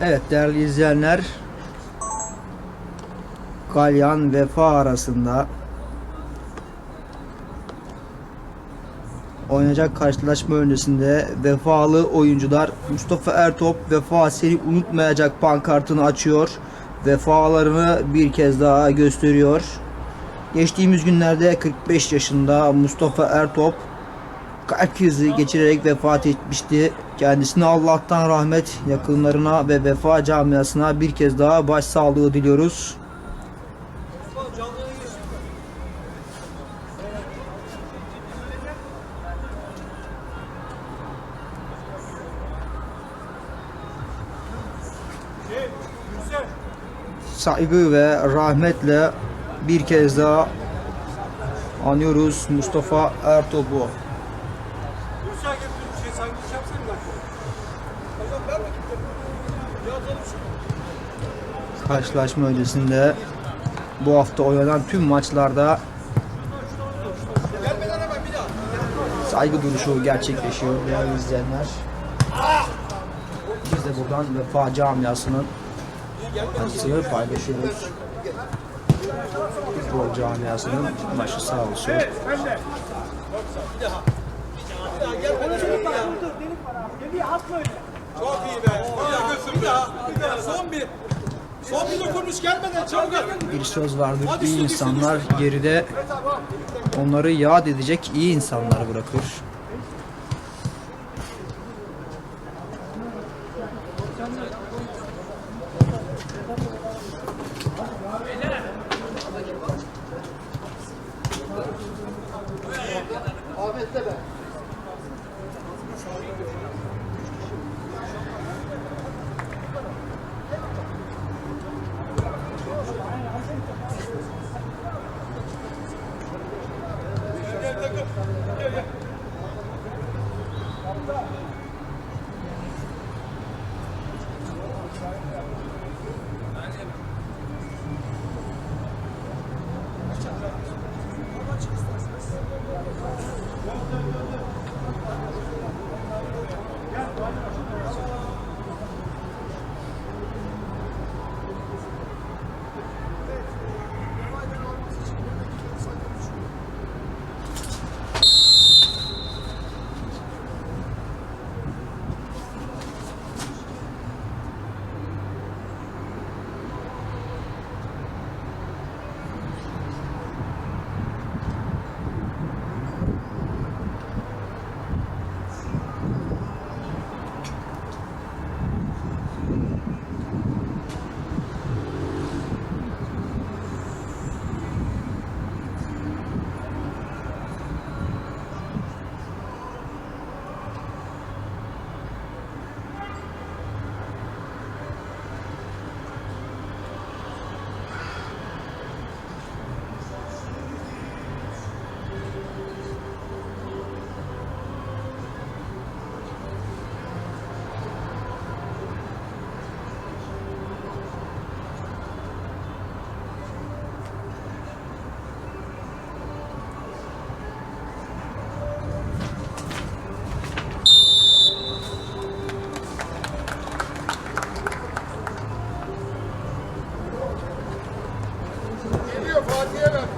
Evet değerli izleyenler Galyan Vefa arasında oynayacak karşılaşma öncesinde vefalı oyuncular Mustafa Ertop Vefa seni unutmayacak pankartını açıyor. Vefalarını bir kez daha gösteriyor. Geçtiğimiz günlerde 45 yaşında Mustafa Ertop kalp krizi geçirerek vefat etmişti. Kendisine Allah'tan rahmet, yakınlarına ve vefa camiasına bir kez daha başsağlığı diliyoruz. Saygı ve rahmetle bir kez daha anıyoruz Mustafa Ertop'u. Karşılaşma öncesinde bu hafta oynanan tüm maçlarda saygı duruşu gerçekleşiyor değerli izleyenler. Biz de buradan Vefa camiasının acısını paylaşıyoruz. Futbol camiasının başı sağ olsun at böyle. Çok iyi be. Bir daha, bir daha, bir daha. Son bir. Son bir dokunuş gelmeden çabuk. Bir söz vardır. Hadi iyi insanlar geride onları yad edecek iyi insanlar bırakır. Ahmet'le ben. takım. Gel gel. Fatih'e ver.